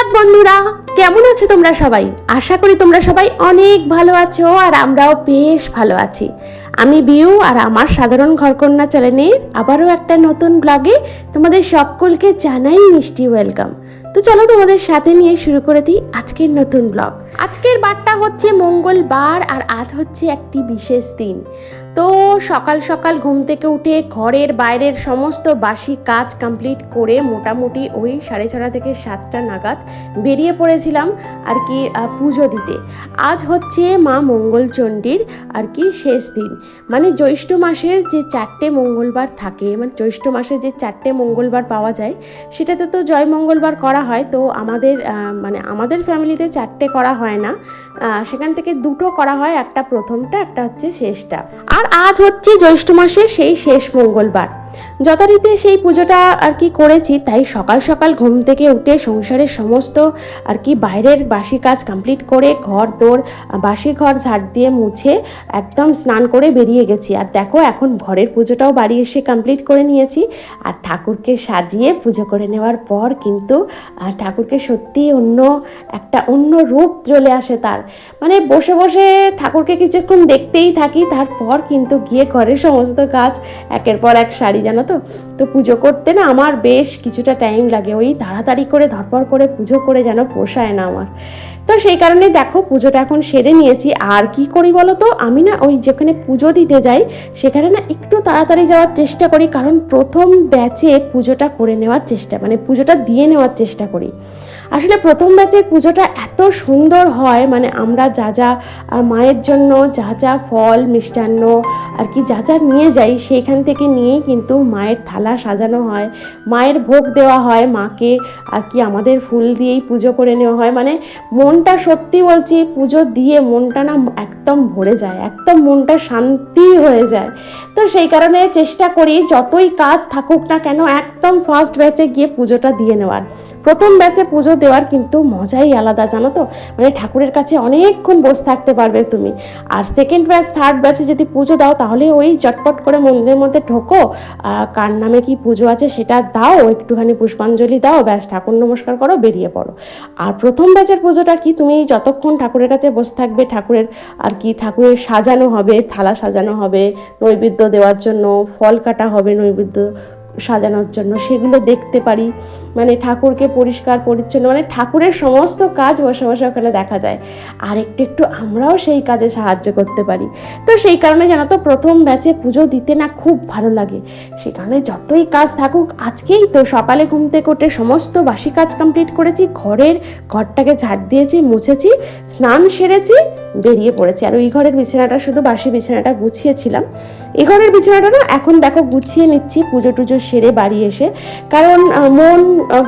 সুপ্রভাত বন্ধুরা। কেমন আছো তোমরা সবাই? আশা করি তোমরা সবাই অনেক ভালো আছো আর আমরাও বেশ ভালো আছি। আমি বিউ আর আমার সাধারণ ঘরকন্যা চ্যানেলের আবারও একটা নতুন ব্লগে তোমাদের সকলকে জানাই মিষ্টি ওয়েলকাম। তো চলো তোমাদের সাথে নিয়ে শুরু করে দিই আজকের নতুন ব্লগ। আজকের বারটা হচ্ছে মঙ্গলবার আর আজ হচ্ছে একটি বিশেষ দিন। তো সকাল সকাল ঘুম থেকে উঠে ঘরের বাইরের সমস্ত বাসি কাজ কমপ্লিট করে মোটামুটি ওই সাড়ে ছটা থেকে সাতটা নাগাদ বেরিয়ে পড়েছিলাম আর কি পুজো দিতে। আজ হচ্ছে মা মঙ্গলচণ্ডীর আর কি শেষ দিন। মানে জ্যৈষ্ঠ মাসের যে চারটে মঙ্গলবার থাকে মানে জ্যৈষ্ঠ মাসে যে চারটে মঙ্গলবার পাওয়া যায়, সেটাতে তো জয় মঙ্গলবার করা হয়। তো আমাদের মানে আমাদের ফ্যামিলিতে চারটে করা হয় না। সেখান থেকে দুটো করা হয়, একটা প্রথমটা, একটা হচ্ছে শেষটা। আর আজ হচ্ছে জ্যৈষ্ঠ মাসের সেই শেষ মঙ্গলবার। যথারীতি সেই পুজোটা আর কি করেছি, তাই সকাল সকাল ঘুম থেকে উঠে সংসারের সমস্ত আর কি বাইরের বাসি কাজ কমপ্লিট করে ঘর, দোর, বাসি ঘর ঝাড় দিয়ে মুছে একদম স্নান করে বেরিয়ে গেছি। আর দেখো, এখন ঘরের পুজোটাও বাড়ি এসে কমপ্লিট করে নিয়েছি। আর ঠাকুরকে সাজিয়ে পুজো করে নেওয়ার পর কিন্তু ঠাকুরকে সত্যি অন্য একটা অন্য রূপ চলে আসে তার। মানে বসে বসে ঠাকুরকে কিছুক্ষণ দেখতেই থাকি, তারপর কিন্তু গিয়ে ঘরের সমস্ত কাজ একের পর এক শাড়ি জানো তো? তো পুজো করতে না আমার বেশ কিছুটা টাইম লাগে। ওই তাড়াতাড়ি করে ধরপড় করে পুজো করে যেন পোষায় না আমার। তো সেই কারণে দেখো, পুজোটা এখন সেরে নিয়েছি। আর কি করি বলো তো? আমি না ওই যেখানে পুজো দিতে যাই, সেখানে না একটু তাড়াতাড়ি যাওয়ার চেষ্টা করি। কারণ প্রথম ব্যাচে পুজোটা করে নেওয়ার চেষ্টা মানে পুজোটা দিয়ে নেওয়ার চেষ্টা করি। আসলে প্রথম ব্যাচের পুজোটা এত সুন্দর হয় মানে আমরা যা যা মায়ের জন্য যা যা ফল, মিষ্টান্ন আর কি যা যা নিয়ে যাই, সেইখান থেকে নিয়েই কিন্তু মায়ের থালা সাজানো হয়, মায়ের ভোগ দেওয়া হয় মাকে আর কি আমাদের ফুল দিয়েই পুজো করে নেওয়া হয়। মানে মনটা সত্যি বলছি, পুজো দিয়ে মনটা না একদম ভরে যায়, একদম মনটা শান্তি হয়ে যায়। তো সেই কারণে চেষ্টা করি যতই কাজ থাকুক না কেন একদম ফার্স্ট ব্যাচে গিয়ে পুজোটা দিয়ে নেওয়ার। প্রথম ব্যাচে পুজো দেওয়ার কিন্তু মজাই আলাদা, জানো তো? মানে ঠাকুরের কাছে অনেকক্ষণ বসে থাকতে পারবে তুমি। আর সেকেন্ড ব্যাচ থার্ড ব্যাচে যদি পুজো দাও, তাহলে ওই চটপট করে মন্দিরের মধ্যে ঢোকো। কার নামে কি পুজো আছে সেটা দাও, একটুখানি পুষ্পাঞ্জলি দাও, ব্যাস, ঠাকুর নমস্কার করো, বেরিয়ে পড়ো। আর প্রথম ব্যাচের পুজোটা কি, তুমি যতক্ষণ ঠাকুরের কাছে বসে থাকবে, ঠাকুরের আর কি, ঠাকুরের সাজানো হবে, থালা সাজানো হবে, নৈবেদ্য দেওয়ার জন্য ফল কাটা হবে নৈবেদ্য সাজানোর জন্য, সেগুলো দেখতে পারি। মানে ঠাকুরকে পরিষ্কার, পরিচ্ছন্ন মানে ঠাকুরের সমস্ত কাজ বসে বসে ওখানে দেখা যায়। আর একটু একটু আমরাও সেই কাজে সাহায্য করতে পারি। তো সেই কারণে জানো তো প্রথম ব্যাচে পুজো দিতে না খুব ভালো লাগে। সেই কারণে যতই কাজ থাকুক, আজকেই তো সকালে ঘুম থেকে সমস্ত বাসি কাজ কমপ্লিট করেছি, ঘরের ঘরটাকে ঝাড় দিয়েছি, মুছেছি, স্নান সেরেছি, বেরিয়ে পড়েছি। আর ওই ঘরের বিছানাটা শুধু বাসি বিছানাটা গুছিয়েছিলাম। এই ঘরের বিছানাটা না, এখন দেখো গুছিয়ে নিচ্ছি পুজো টুজো সেরে বাড়ি এসে। কারণ মন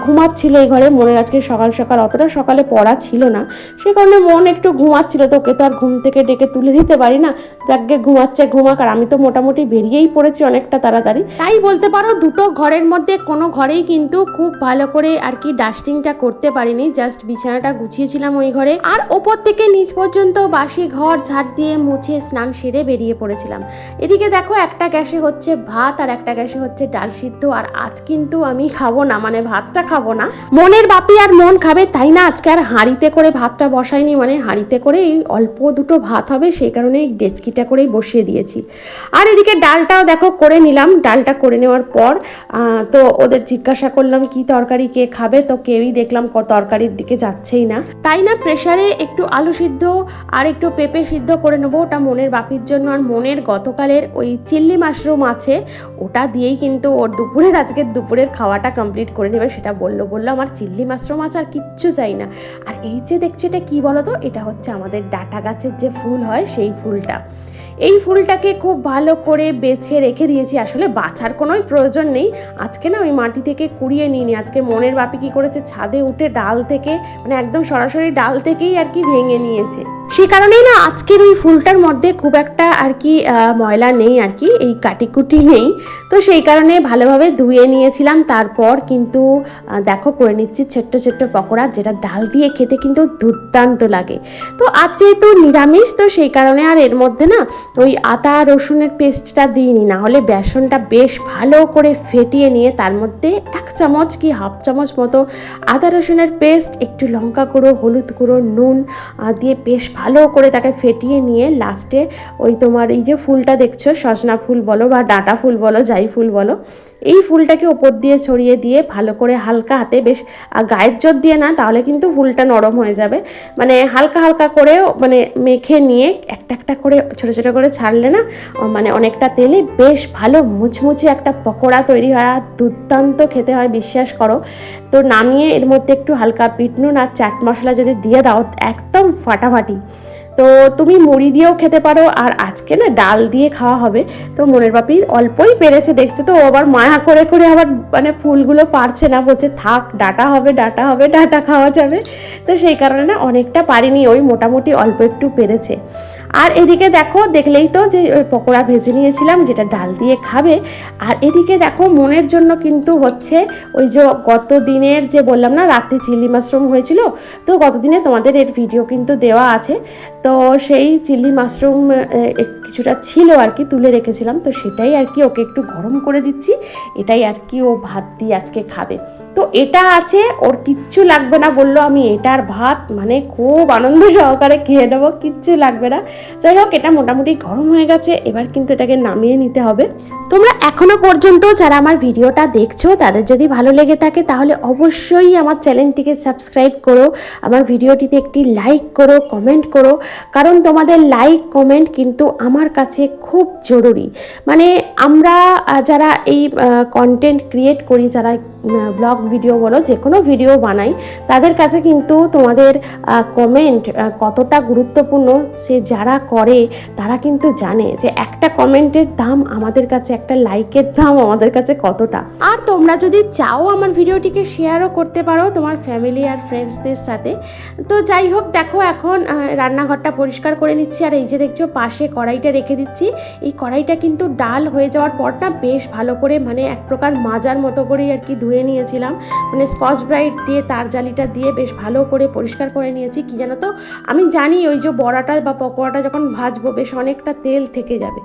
ঘুমাচ্ছিল এই ঘরে, মনের আজকে সকাল সকাল অতটা সকালে পড়া ছিল না। সে কারণে মন একটু ঘুমাচ্ছিল তো ওকে তো আর ঘুম থেকে ডেকে তুলে দিতে পারি না। যাকে ঘুমাচ্ছে, ঘুমাক, আর আমি তো মোটামুটি বেরিয়েই পড়েছি অনেকটা তাড়াতাড়ি। তাই বলতে পারো, দুটো ঘরের মধ্যে কোনো ঘরেই কিন্তু খুব ভালো করে আর কি ডাস্টিংটা করতে পারিনি। জাস্ট বিছানাটা গুছিয়েছিলাম ওই ঘরে। আর ওপর থেকে নিচ পর্যন্ত বাসি ঘর, ঝাড় দিয়ে মুছে স্নান সেরে বেরিয়ে পড়েছিলাম। এদিকে দেখো, একটা গ্যাসে হচ্ছে ভাত, আর একটা গ্যাসে হচ্ছে ডাল সিদ্ধ আর আজ কিন্তু আমি খাব না মানে ভাতটা খাব না। মনের বাপি আর মন খাবে তাই না? আজকে আর হাঁড়িতে করে ভাতটা বসাইনি মানে হাঁড়িতে করে এই অল্প দুটো ভাত হবে, সেই কারণে এই ডেচকিটা করেই বসিয়ে দিয়েছি। আর এদিকে ডালটাও দেখো করে নিলাম, ডালটা করে নেওয়ার পর তো ওদের জিজ্ঞাসা করলাম কি তরকারি, কে খাবে? তো কেউই দেখলাম তরকারির দিকে যাচ্ছেই না। তাই না প্রেশারে একটু আলু সিদ্ধ আর একটু পেঁপে সিদ্ধ করে নেব, ওটা মনের বাপির জন্য। আর মনের গতকালের ওই চিল্লি মাশরুম আছে, ওটা দিয়েই কিন্তু ওর দুপুরের, আজকের দুপুরের খাওয়াটা কমপ্লিট করে নেবে, সেটা বলল বলল আমার চিল্লি মাশরুম আছে আর কিচ্ছু চাই না। আর এই যে দেখছি এটা কী বলো তো এটা হচ্ছে আমাদের ডাটা গাছের যে ফুল হয় সেই ফুলটা। এই ফুলটাকে খুব ভালো করে বেছে রেখে দিয়েছি, আসলে বাছার কোনোই প্রয়োজন নেই। আজকে না ওই মাটি থেকে কুড়িয়ে নিয়ে নি আজকে মনের বাপি কি করেছে? ছাদে উঠে ডাল থেকে মানে একদম সরাসরি ডাল থেকেই আর কি ভেঙে নিয়েছে। সে কারণেই না আজকের ওই ফুলটার মধ্যে খুব একটা আর কি ময়লা নেই আর কি, এই কাটিকুটি নেই। তো সেই কারণে ভালোভাবে ধুয়ে নিয়েছিলাম, তারপর কিন্তু দেখো করে নিচ্ছি ছোট্ট ছোট্ট পকোড়া যেটা ডাল দিয়ে খেতে কিন্তু দুর্দান্ত লাগে। তো আজ যেহেতু নিরামিষ, তো সেই কারণে আর এর মধ্যে না ওই আদা, রসুনের পেস্টটা দিইনি, না হলে বেসনটা বেশ ভালো করে ফেটিয়ে নিয়ে তার মধ্যে এক চামচ কি হাফ চামচ মতো আদা, রসুনের পেস্ট, একটু লঙ্কা গুঁড়ো, হলুদ গুঁড়ো, নুন দিয়ে বেশ ভালো করে তাকে ফেটিয়ে নিয়ে লাস্টে ওই তোমার এই যে ফুলটা দেখছ, সজনা ফুল বলো বা ডাঁটা ফুল বলো, যাই ফুল বলো, এই ফুলটাকে ওপর দিয়ে ছড়িয়ে দিয়ে ভালো করে হালকা হাতে বেশ গায়ের জোর দিয়ে না, তাহলে কিন্তু ফুলটা নরম হয়ে যাবে। মানে হালকা হালকা করে মানে মেখে নিয়ে একটা একটা করে ছোট ছোট করে ছাড়লে না মানে অনেকটা তেলে বেশ ভালো মুচমুচে একটা পকোড়া তৈরি হয়, আর দুর্দান্ত খেতে হয়, বিশ্বাস করো। তো নামিয়ে এর মধ্যে একটু হালকা পিট নুন আর চাট মশলা যদি দিয়ে দাও, একদম ফাটাফাটি। তো তুমি মুড়ি দিয়েও খেতে পারো, আর আজকে না ডাল দিয়ে খাওয়া হবে। তো মনের বাপি অল্পই পেরেছে, দেখছ তো আবার মায়া করে করে আবার মানে ফুলগুলো পারছে না, বলছে থাক, ডাটা হবে ডাটা হবে, ডাটা খাওয়া যাবে। তো সেই কারণে না অনেকটা পারিনি, ওই মোটামুটি অল্প একটু পেরেছে। আর এদিকে দেখো, দেখলেই তো যে ওই পকোড়া ভেজে নিয়েছিলাম, যেটা ডাল দিয়ে খাবে। আর এদিকে দেখো, মনের জন্য কিন্তু হচ্ছে ওই যে গত দিনের যে বললাম না রাতে চিলি মাশরুম হয়েছিল, তো গতদিনে তোমাদের এর ভিডিও কিন্তু দেওয়া আছে। তো সেই চিলি মাশরুম কিছুটা ছিল আর কি, তুলে রেখেছিলাম, তো সেটাই আর কি ওকে একটু গরম করে দিচ্ছি। এটাই আর কি ও ভাত দিয়ে আজকে খাবে। তো এটা আছে, ওর কিচ্ছু লাগবে না বলল আমি, এটার ভাত মানে খুব আনন্দ সহকারে খেয়ে নেব, কিচ্ছু লাগবে না। যাই হোক, এটা মোটামুটি গরম হয়ে গেছে, এবার কিন্তু এটাকে নামিয়ে নিতে হবে। তোমরা এখনও পর্যন্ত যারা আমার ভিডিওটা দেখছ, তাদের যদি ভালো লেগে থাকে, তাহলে অবশ্যই আমার চ্যানেলটিকে সাবস্ক্রাইব করো, আমার ভিডিওটিতে একটি লাইক করো, কমেন্ট করো, কারণ তোমাদের লাইক, কমেন্ট কিন্তু আমার কাছে খুব জরুরি। মানে আমরা যারা এই কন্টেন্ট ক্রিয়েট করি, যারা ব্লগ ভিডিও বলো যে কোনো ভিডিও বানাই, তাদের কাছে কিন্তু তোমাদের কমেন্ট কতটা গুরুত্বপূর্ণ, সে যারা করে, তারা কিন্তু জানে যে একটা কমেন্টের দাম আমাদের কাছে, একটা লাইকের দাম আমাদের কাছে কতটা। আর তোমরা যদি চাও আমার ভিডিওটিকে শেয়ারও করতে পারো তোমার ফ্যামিলি আর ফ্রেন্ডসদের সাথে। তো যাই হোক, দেখো এখন রান্নাঘরটা পরিষ্কার করে নিচ্ছি, আর এই যে দেখছ, পাশে কড়াইটা রেখে দিচ্ছি। এই কড়াইটা কিন্তু ডাল হয়ে যাওয়ার পর না, বেশ ভালো করে মানে এক প্রকার মাজার মতো করেই আর কি ধুয়ে নিয়েছিলাম। মানে স্কচ ব্রাইট দিয়ে তার জালিটা দিয়ে বেশ ভালো করে পরিষ্কার করে নিয়েছি। কি জানো তো? আমি জানি ওই যে বড়াটা বা পকোড়াটা যখন ভাজবো বেশ অনেকটা তেল থেকে যাবে।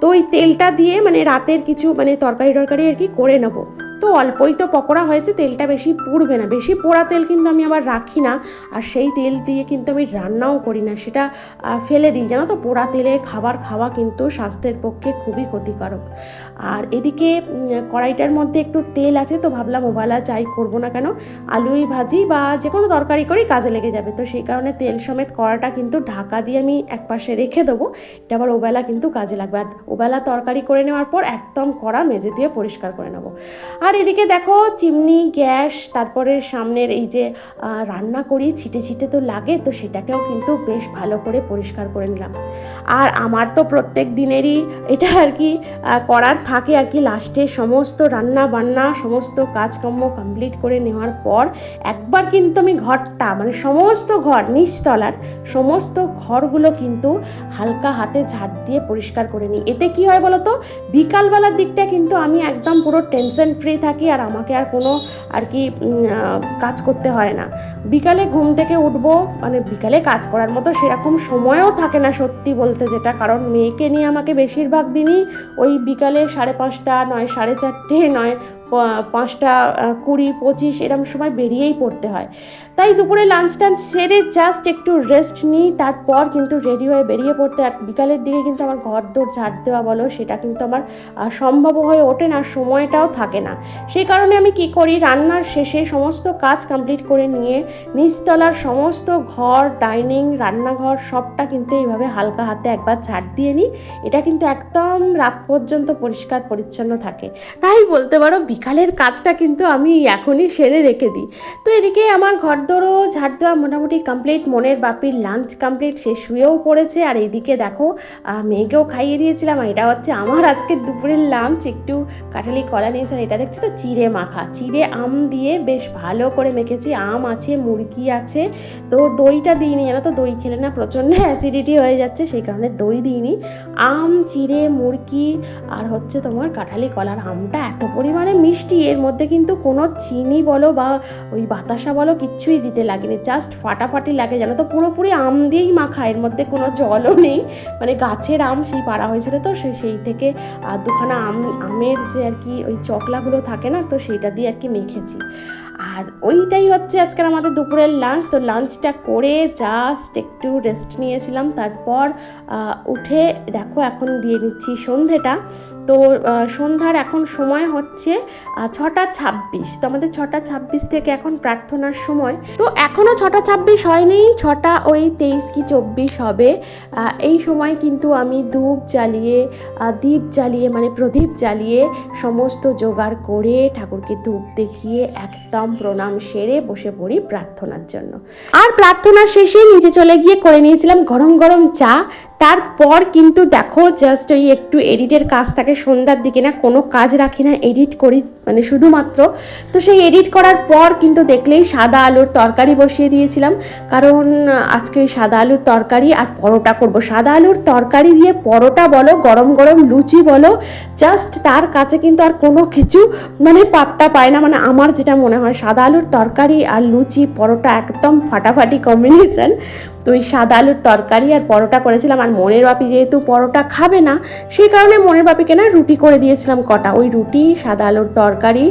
তো ওই তেলটা দিয়ে মানে রাতের কিছু মানে তরকারি টরকারি আর কি করে নেব। তো অল্পই তো পকোড়া হয়েছে, তেলটা বেশি পুড়বে না। বেশি পোড়া তেল কিন্তু আমি আবার রাখি না। আর সেই তেল দিয়ে কিন্তু আমি রান্নাও করি না, সেটা ফেলে দিই। জানো তো, পোড়া তেলে খাবার খাওয়া কিন্তু স্বাস্থ্যের পক্ষে খুবই ক্ষতিকারক। আর এদিকে কড়াইটার মধ্যে একটু তেল আছে তো ভাবলাম ওবেলা চাই করব না কেন? আলুই ভাজি বা যে কোনো তরকারি করেই কাজে লেগে যাবে। তো সেই কারণে তেল সমেত কড়াটা কিন্তু ঢাকা দিয়ে আমি এক পাশে রেখে দেবো। এটা আবার ওবেলা কিন্তু কাজে লাগবে। আর ওবেলা তরকারি করে নেওয়ার পর একদম কড়া মেজে দিয়ে পরিষ্কার করে নেব। আর এদিকে দেখো চিমনি, গ্যাস, তারপরে সামনের এই যে রান্না করি, ছিটে ছিটে তো লাগে, তো সেটাকেও কিন্তু বেশ ভালো করে পরিষ্কার করে নিলাম। আর আমার তো প্রত্যেক দিনেরই এটা আর কি করার থাকে আর কি লাস্টে সমস্ত রান্না বান্না, সমস্ত কাজকর্ম কমপ্লিট করে নেওয়ার পর একবার কিন্তু আমি ঘরটা মানে সমস্ত ঘর, নিচতলার সমস্ত ঘরগুলো কিন্তু হালকা হাতে ঝাড় দিয়ে পরিষ্কার করে নিই। এতে কি হয় বলো তো বিকালবেলার দিকটা কিন্তু আমি একদম পুরো টেনশন ফ্রি থাকি আর আমাকে আর কোনো আর কি কাজ করতে হয় না। বিকালে ঘুম থেকে উঠবো মানে বিকালে কাজ করার মতো সেরকম সময়ও থাকে না সত্যি বলতে যেটা, কারণ মেয়েকে নিয়ে আমাকে বেশিরভাগ দিনই ওই বিকালে সাড়ে পাঁচটা, নয়, সাড়ে চারটে, নয় পাঁচটা কুড়ি, পঁচিশ এরম সময় বেরিয়েই পড়তে হয়। তাই দুপুরে লাঞ্চ টাঞ্চ সেরে জাস্ট একটু রেস্ট নিই, তারপর কিন্তু রেডি হয়ে বেরিয়ে পড়তে আর বিকালের দিকে কিন্তু আমার ঘর দৌড় ঝাড় দেওয়া বলো, সেটা কিন্তু আমার সম্ভব হয়ে ওঠে না সময়টাও থাকে না। সেই কারণে আমি কি করি, রান্নার শেষে সমস্ত কাজ কমপ্লিট করে নিয়ে, নিচতলার সমস্ত ঘর ডাইনিং রান্নাঘর, সবটা কিন্তু এইভাবে হালকা হাতে একবার ঝাড় দিয়ে নিই। এটা কিন্তু একদম রাত পর্যন্ত পরিষ্কার পরিচ্ছন্ন থাকে। তাই বলতে পারো বিকালের কাজটা কিন্তু আমি এখনই সেরে রেখে দিই। তো এদিকে আমার ঘর দোরও ঝাড় দেওয়া মোটামুটি কমপ্লিট মনের বাপির লাঞ্চ কমপ্লিট সে শুয়েও পড়েছে। আর এইদিকে দেখো মেয়েকেও খাইয়ে দিয়েছিলাম। আর এটা হচ্ছে আমার আজকে দুপুরের লাঞ্চ একটু কাঁঠালি কলা নিয়েছেন এটা দেখছ তো, চিড়ে মাখা। চিড়ে আম দিয়ে বেশ ভালো করে মেখেছি। আম আছে, মুরগি আছে। তো দইটা দিইনি, জানো তো? দই খেলে না প্রচণ্ড অ্যাসিডিটি হয়ে যাচ্ছে, সেই কারণে দই দিইনি। আম, চিড়ে, মুরগি আর হচ্ছে তোমার কাঁঠালি কলার আমটা এত পরিমাণে মিষ্টি, এর মধ্যে কিন্তু কোনো চিনি বলো বা ওই বাতাসা বলো কিচ্ছুই দিতে লাগেনি। জাস্ট ফাটাফাটি লাগে, জানো তো? পুরোপুরি আম দিয়েই মাখা, এর মধ্যে কোনো জলও নেই। মানে গাছের আম সেই পাড়া হয়েছিল তো, সে সেই থেকে দুখানা আম, আমের যে আর কি ওই চকলাগুলো থাকে না, তো সেইটা দিয়ে আর কি মেখেছি। আর ওইটাই হচ্ছে আজকের আমাদের দুপুরের লাঞ্চ তো লাঞ্চটা করে জাস্ট একটু রেস্ট নিয়েছিলাম। তারপর উঠে দেখো এখন দিয়ে নিচ্ছি সন্ধেটা। তো সন্ধ্যার এখন সময় হচ্ছে ছটা ছাব্বিশ। তো আমাদের ছটা ছাব্বিশ থেকে এখন প্রার্থনার সময়। তো এখনও ছটা ছাব্বিশ হয়নি, ছটা ওই তেইশ কি চব্বিশ হবে। এই সময় কিন্তু আমি ধূপ জ্বালিয়ে দীপ জ্বালিয়ে মানে প্রদীপ জ্বালিয়ে সমস্ত জোগাড় করে ঠাকুরকে ধূপ দেখিয়ে একদম প্রণাম সেরে বসে পড়ি প্রার্থনার জন্য। আর প্রার্থনা শেষে নিচে চলে গিয়ে করে নিয়েছিলাম গরম গরম চা। তারপর কিন্তু দেখো জাস্ট ওই একটু এডিটের কাজ থাকে, সন্ধ্যার দিকে না কোনো কাজ রাখি না এডিট করি মানে শুধুমাত্র। তো সেই এডিট করার পর কিন্তু দেখলেই সাদা আলুর তরকারি বসিয়ে দিয়েছিলাম। কারণ আজকে ওই সাদা আলুর তরকারি আর পরোটা করব। সাদা আলুর তরকারি দিয়ে পরোটা বলো, গরম গরম লুচি বলো জাস্ট তার কাছে কিন্তু আর কোনো কিছু মানে পাত্তা পায় না। মানে আমার যেটা মনে হয় সাদা আলুর তরকারি আর লুচি পরোটা একদম ফাটাফাটি কম্বিনেশন তো ওই সাদা আলুর তরকারি আর পরোটা করেছিলাম। আর মনের বাপি যেহেতু পরোটা খাবে না, সেই কারণে মনের বাপিকে না রুটি করে দিয়েছিলাম কটা। ওই রুটি সাদা আলুর তরকারি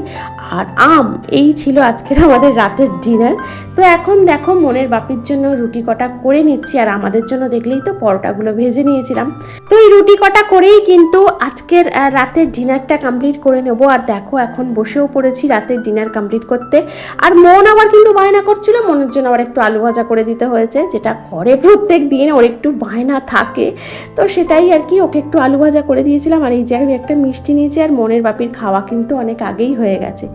আর আম, এই ছিল আজকের আমাদের রাতের ডিনার। তো এখন দেখো মনের বাপির জন্য রুটি কটা করে নিচ্ছি, আর আমাদের জন্য দেখলেই তো পরোটাগুলো ভেজে নিয়েছিলাম। তো এই রুটি কটা করেই কিন্তু আজকের রাতের ডিনারটা কমপ্লিট করে নেব। আর দেখো এখন বসেও পড়েছি রাতের ডিনার কমপ্লিট করতে। আর মন আবার কিন্তু বায়না করছিল, মনের জন্য আবার একটু আলু ভাজা করে দিতে হয়েছে, যেটা ঘরে প্রত্যেক দিন ওর একটু বায়না থাকে, তো সেটাই আর কি ওকে একটু আলু ভাজা করে দিয়েছিলাম। আর এই জায়গায় আমি একটা মিষ্টি নিয়েছি আর মনের বাপির খাওয়া কিন্তু অনেক আগেই হয়ে গেছে।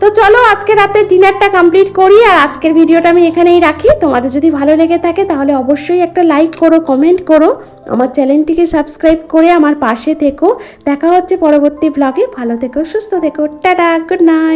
তো চলো আজকে রাতে ডিনারটা কমপ্লিট করি আর আজকের ভিডিওটা আমি এখানেই রাখি। তোমাদের যদি ভালো লেগে থাকে তাহলে অবশ্যই একটা লাইক করো, কমেন্ট করো। আমার চ্যানেলটিকে সাবস্ক্রাইব করে আমার পাশে থেকো। দেখা হচ্ছে পরবর্তী ব্লগে ভালো থেকো, সুস্থ থেকো। Tata, good night.